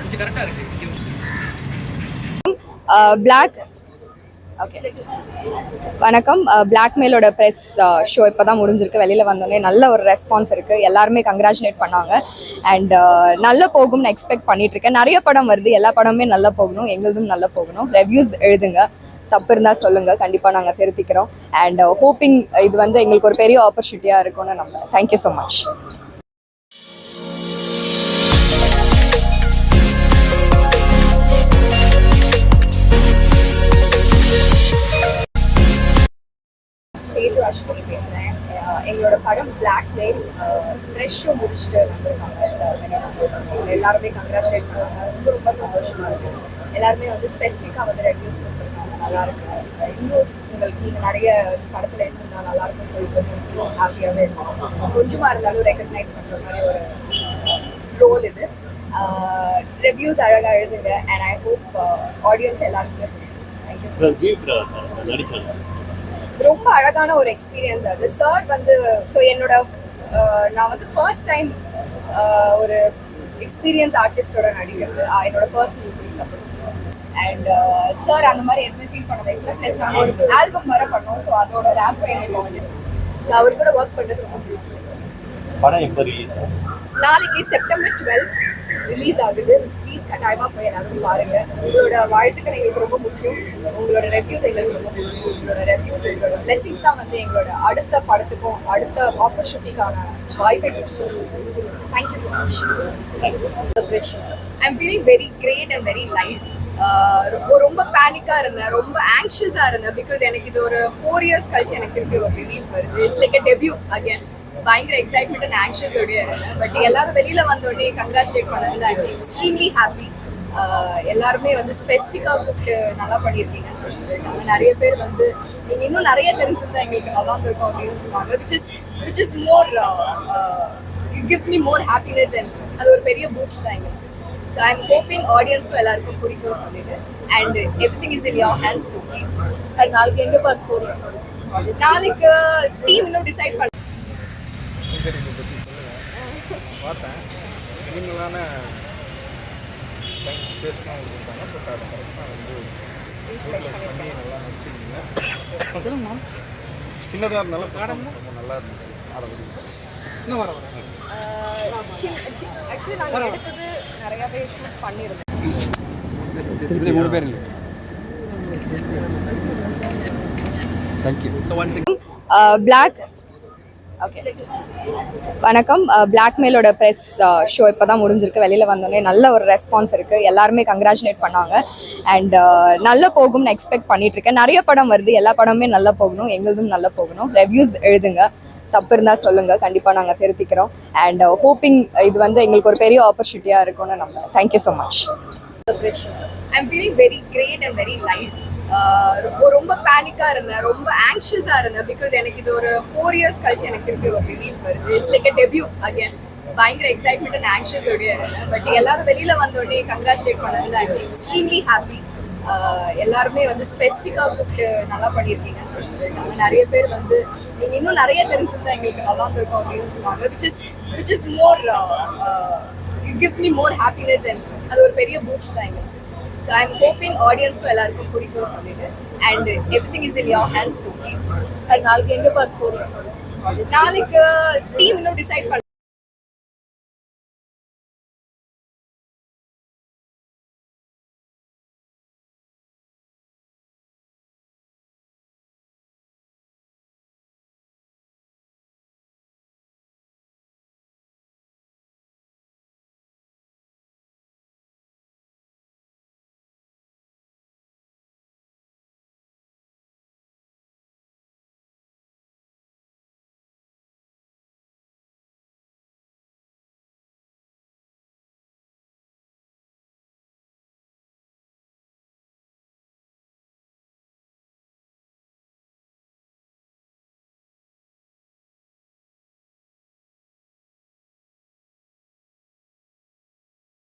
அஞ்சு கரெக்டா இருக்கு. பிளாக் ஓகே uh, வணக்கம். பிளாக்மெயிலோட ப்ரெஸ் ஷோ இப்போ தான் முடிஞ்சிருக்கு. வெளியில் வந்தோடனே நல்ல ஒரு ரெஸ்பான்ஸ் இருக்குது எல்லாருமே கங்க்ராச்சுலேட் பண்ணாங்க. அண்ட் uh, நல்லா போகும்னு எக்ஸ்பெக்ட் பண்ணிகிட்ருக்கேன் இருக்கேன் நிறைய படம் வருது. எல்லா படமுமே நல்லா போகணும். எங்களுதும் நல்லா போகணும். ரெவ்யூஸ் எழுதுங்க. தப்பு இருந்தால் சொல்லுங்கள் கண்டிப்பாக நாங்கள் திருத்திக்கிறோம். அண்ட் ஹோப்பிங் uh, இது வந்து எங்களுக்கு ஒரு பெரிய ஆப்பர்ச்சுனிட்டியாக இருக்கும்னு நம்ம தேங்க்யூ ஸோ மச் அஸ்வினி பேசுகிறேன் எங்களோட படம் பிளாக் மெயில் ஃப்ரெஷ் ஷோ முடிச்சுட்டு வந்திருக்காங்க. எல்லாருமே கங்க்ராச்சுலேட் பண்ணாங்க. ரொம்ப ரொம்ப சந்தோஷமாக இருக்குது எல்லாருமே வந்து ஸ்பெசிஃபிக்காக வந்து ரெவ்யூஸ் கொடுத்துருக்காங்க. நல்லா இருக்கு. இன்னும் உங்களுக்கு நீங்கள் நிறைய படத்தில் இருந்திருந்தா நல்லா இருக்கும்னு சொல்லிட்டு ஹாப்பியாகவே இருக்கும் கொஞ்சமாக இருந்தாலும் ரெக்கக்னைஸ் பண்ணுற மாதிரி ஒரு ரோல் இது. ரிவ்யூஸ் அழகாக எழுதுங்க. அண்ட் ஐ ஹோப் ஆடியன்ஸ் எல்லாருக்குமே தேங்க்யூ சார் நடிச்சாங்க. ரொம்ப அழகான ஒரு எக்ஸ்பீரியன்ஸ் அது. சார் வந்து ஸோ என்னோட நான் வந்து ஃபர்ஸ்ட் டைம் ஒரு எக்ஸ்பீரியன்ஸ் ஆர்டிஸ்டோட நடிக்கிறது. என்னோட ஃபர்ஸ்ட் மூவி அண்ட் சார் அந்த மாதிரி எதுவுமே ஃபீல் பண்ண வைக்கல ப்ளஸ் நாங்கள் ஒரு ஆல்பம் வர பண்ணோம். ஸோ அதோட ரேப் வந்து ஸோ அவர் கூட ஒர்க் பண்ணுறது ரொம்ப படம் எப்போ ரிலீஸ் நாளைக்கு செப்டம்பர் டுவெல் ரிலீஸ் ஆகுது. ப்ளீஸ் கட்டாயமாக போய் எல்லாரும் பாருங்க. உங்களோட வாழ்த்துக்கள் எங்களுக்கு ரொம்ப முக்கியம். உங்களோட ரெவ்யூஸ் எங்களுக்கு ரொம்ப முக்கியம். உங்களோட ரெவ்யூஸ் எங்களோட பிளெஸிங்ஸ் தான் வந்து எங்களோட அடுத்த படத்துக்கும் அடுத்த ஆப்பர்ச்சுனிட்டிக்கான வாய்ப்பை thank you so much I'm feeling very great and very light ரொம்ப பேனிக்காக இருந்தேன். ரொம்ப ஆங்ஷியஸாக இருந்தேன் பிகாஸ் எனக்கு இது ஒரு ஃபோர் இயர்ஸ் கழிச்சு எனக்கு இருக்கு ஒரு ரிலீஸ் வருது. It's like a debut again பயங்கர எக்ஸைட்மெண்ட் அண்ட் ஆங்ஷியஸோடய இருந்தேன். பட் எல்லாரும் வெளியில வந்தோடனே கங்க்ராச்சுலேட் பண்ணதில் ஐம் எக்ஸ்ட்ரீம்லி ஹாப்பி எல்லாருமே வந்து ஸ்பெசிஃபிக்காக கூப்பிட்டு நல்லா பண்ணியிருக்கீங்கன்னு சொல்லி சொல்லியிருக்காங்க. நிறைய பேர் வந்து நீங்க இன்னும் நிறைய தெரிஞ்சிருந்தா எங்களுக்கு நல்லா இருந்திருக்கும் அப்படின்னு சொன்னாங்க which is which is more it gives me more happiness and அது ஒரு பெரிய பூஸ்ட் தான் எங்களுக்கு. ஸோ ஐ எம் ஹோப்பிங் ஆடியன்ஸ்க்கு எல்லாருக்கும் பிடிக்கும் சொல்லிட்டு and everything is in your hands please நாளைக்கு எங்கே பார்த்து போகிறோம் நாளைக்கு டீம் இன்னும் டிசைட் பண்ண சரி இதை பற்றி சொல்லுங்கள் பார்த்தேன். நீங்களான டைம் ஸ்பேஸ்லாம் கொடுத்தாங்க பட் அதை கரெக்டாக வந்து பண்ணி நல்லா நடிச்சிருந்தீங்க சின்னதாக இருந்தாலும் படம் ரொம்ப நல்லா இருந்தது. ஆரம்பிச்சு இன்னும் வர வர ஆக்சுவலி நாங்கள் எடுத்தது நிறையாவே ஷூட் பண்ணியிருந்தோம். மூணு பேர் இல்லை. தேங்க்யூ பிளாக் ஓகே வணக்கம். பிளாக்மெயிலோட ப்ரெஸ் ஷோ இப்போ தான் முடிஞ்சிருக்கு. வெளியில் வந்தோடனே நல்ல ஒரு ரெஸ்பான்ஸ் இருக்குது எல்லாருமே கங்க்ராச்சுலேட் பண்ணாங்க. அண்ட் நல்ல போகும்னு எக்ஸ்பெக்ட் பண்ணிகிட்ருக்கேன் இருக்கேன் நிறைய படம் வருது. எல்லா படமுமே நல்லா போகணும். எங்களுதும் நல்லா போகணும். ரெவ்யூஸ் எழுதுங்க. தப்பு இருந்தால் சொல்லுங்கள் கண்டிப்பாக நாங்கள் திருத்திக்கிறோம். அண்ட் ஹோப்பிங் இது வந்து எங்களுக்கு ஒரு பெரிய ஆப்பர்ச்சுனிட்டியாக இருக்கும்னு நம்ம thank you so much I'm feeling very great and very light ரொம்ப பேனிக்காக இருந்தேன். ரொம்ப ஆங்ஷியஸாக இருந்தேன். பிகாஸ் எனக்கு இது ஒரு ஃபோர் இயர்ஸ் கழிச்சு எனக்கு திருப்பி ஒரு ரிலீஸ் வருது. It's like a debut again பயங்கர எக்ஸைட்மெண்ட் அண்ட் ஆங்ஷியஸோடய இருந்தேன். பட் எல்லாரும் வெளியில் வந்தோடனே கங்க்ராச்சுலேட் பண்ணதில் ஐம் எக்ஸ்ட்ரீம்லி ஹாப்பி எல்லாருமே வந்து ஸ்பெசிஃபிக்காக கூப்பிட்டு நல்லா பண்ணியிருக்கீங்கன்னு சொல்லி சொல்லியிருக்காங்க. நிறைய பேர் வந்து நீங்கள் இன்னும் நிறைய தெரிஞ்சிருந்தா எங்களுக்கு நல்லா இருந்திருக்கும் அப்படின்னு சொன்னாங்க. Which is which is more it gives me more happiness and அது ஒரு பெரிய பூஸ்ட் தான் எங்களுக்கு. ஸோ ஐ எம் ஹோப்பிங் ஆடியன்ஸ்க்கு எல்லாருக்கும் பிடிக்கும் சொல்லிட்டு. And everything is in your hands so please நாளைக்கு எங்கே பார்த்து போகிறோம் நாளைக்கு டீம் இன்னும் டிசைட் பண்ண